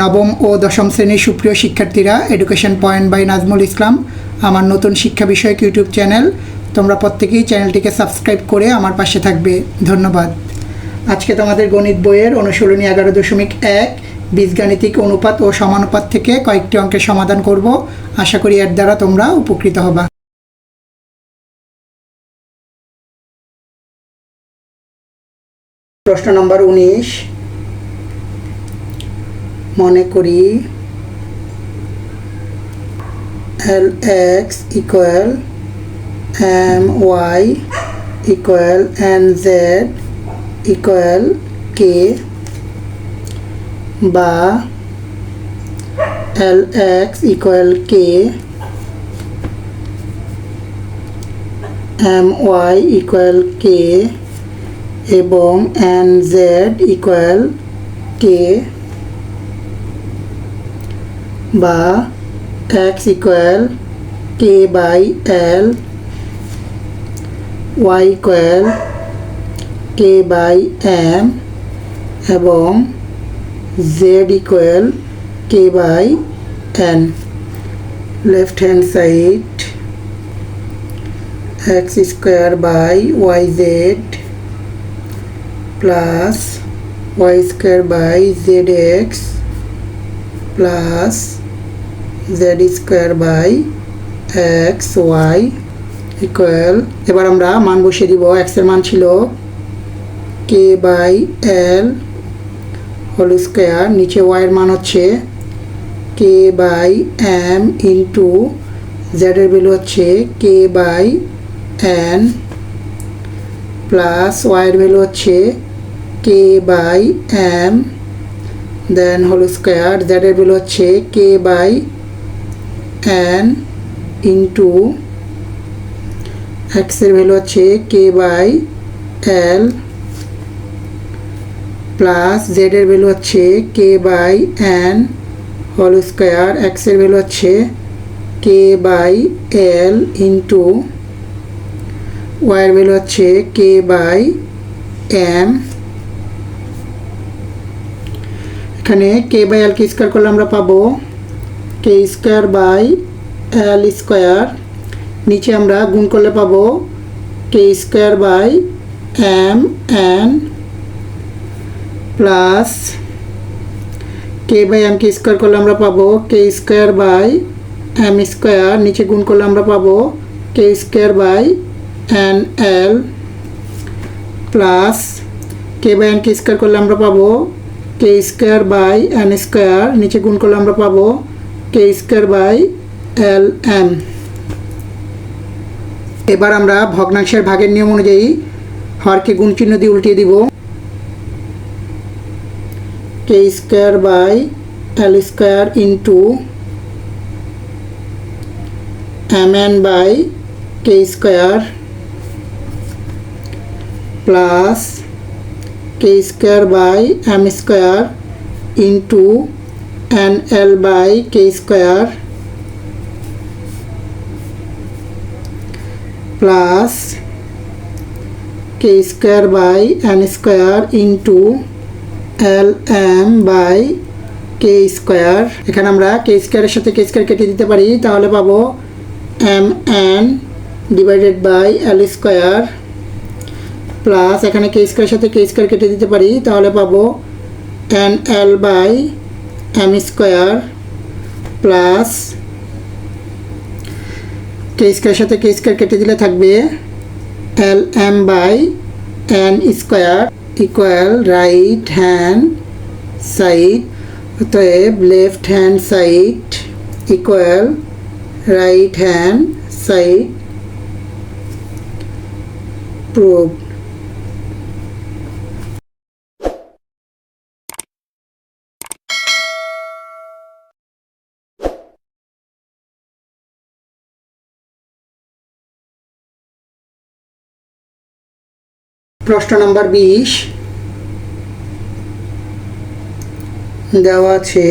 নবম ও দশম শ্রেণির সুপ্রিয় শিক্ষার্থীরা education point by Nazmul Islam আমার নতুন শিক্ষা বিষয়ক ইউটিউব চ্যানেল। তোমরা প্রত্যেকেই চ্যানেলটিকে সাবস্ক্রাইব করে আমার পাশে থাকবে। ধন্যবাদ। আজকে তোমাদের গণিত বইয়ের অনুশীলনী এগারো দশমিক এক, বীজগাণিতিক অনুপাত ও সমানুপাত থেকে কয়েকটি অঙ্কের সমাধান করব। আশা করি এর দ্বারা তোমরা উপকৃত হবা। প্রশ্ন নম্বর উনিশ মনে করি L X equal M Y equal N Z equal K বা L X equal K M Y equal K এবং এন জেড ইকুয়াল কে বা X equal K by L Y equal K by M এবং Z equal K by N left hand side X square by Y Z plus Y square by Z X plus Z square by X Y equal এবার আমরা মান বসিয়ে দিব এক্সের মান ছিল K by L whole square নিচে ওয়াইয়ের মান হচ্ছে কে বাই এম ইন্টু জেডের ভ্যালু হচ্ছে কে বাই এন প্লাস ওয়াইয়ের ভ্যালু হচ্ছে K by M then whole square জেডের value হচ্ছে কে বাই এন ইন্টু এক্সের ভ্যালু হচ্ছে কে বাই এল প্লাস জেডের ভ্যালু হচ্ছে K by N whole square এক্সের ভ্যালু হচ্ছে কে বাই এল ইন্টু ওয়াইয়ের ভ্যালু হচ্ছে কে বাই এম এখানে কে বাই এলকে স্কোয়ার করলে আমরা পাবো K square by L square নিচে আমরা গুণ করলে পাবো K square by M N plus K by MK square করলে আমরা পাবো K square by M square নিচে গুণ করলে আমরা পাবো K square by N L plus K by NK square করলে আমরা পাবো K square by N square নিচে গুণ করলে আমরা পাবো K square by L M এবার আমরা ভগ্নাংশের ভাগের নিয়ম অনুযায়ী হরকে গুণ চিহ্ন দিয়ে উল্টিয়ে দিব। K square by L square into M N by K square plus K square by M square into N L by K square plus K square by N square into L M by K square এখানে আমরা কে স্কোয়ারের সাথে K square কেটে দিতে পারি। তাহলে পাবো M N divided by L square plus এখানে কে স্কোয়ারের সাথে কে স্কোয়ার কেটে দিতে পারি। তাহলে পাবো N L by M square plus K স্কোয়ারের সাথে কে স্কোয়ার কেটে দিলে থাকবে L M by N square equal right hand side অতএব left hand side equal right hand side prove প্রশ্ন নম্বর বিশ। দেওয়া আছে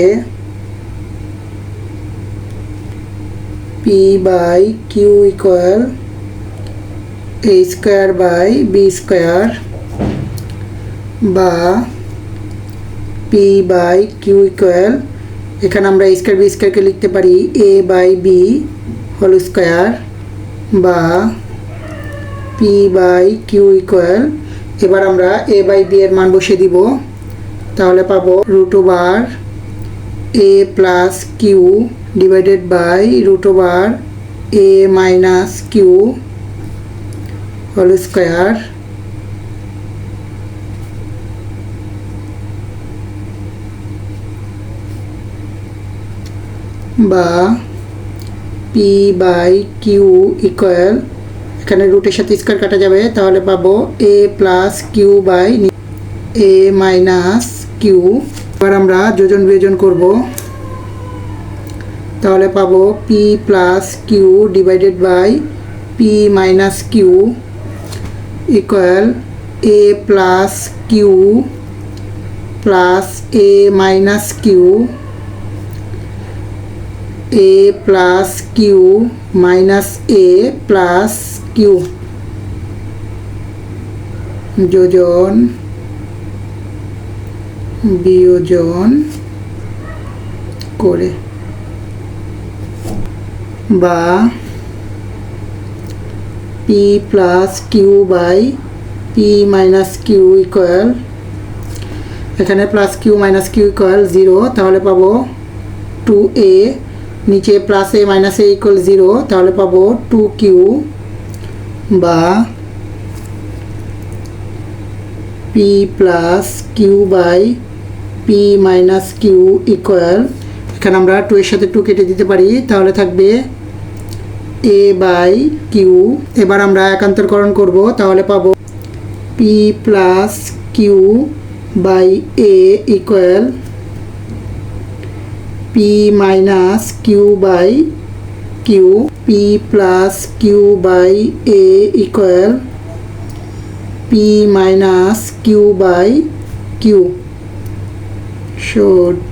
P by Q equal A square by B square বা পি বাই কিউ ইকুয়াল এখানে আমরা এ স্কোয়ার বি স্কোয়ারকে লিখতে পারি A by B whole square বা পি বাই কিউ ইকুয়াল এবার আমরা এ বাই বি এর মান বসিয়ে দিব। তাহলে পাবো root over A plus Q divided by root over A minus Q whole square বা পি বাই কিউ ইকুয়াল এখানে রুটের সাথে স্কোয়ার কাটা যাবে, তাহলে পাবো A plus Q by A minus Q এবার আমরা যোজন বিয়োজন করব। তাহলে পাবো P plus Q divided by P minus Q equal A plus Q plus A minus Q A plus Q minus A plus Q. যোজন, বিয়োজন করে। বা P plus Q by P minus Q equal এখানে plus Q minus Q equal zero তাহলে পাবো two A নিচে plus A minus A equal zero তাহলে পাবো টু কিউ বা P plus Q by P minus Q equal এখানে আমরা two এর সাথে টু কেটে দিতে পারি, তাহলে থাকবে এ বাই কিউ এবার আমরা একান্তরকরণ করব, তাহলে পাবো P plus Q by A equal P minus Q by Q p plus q by a equal p minus q by q. Should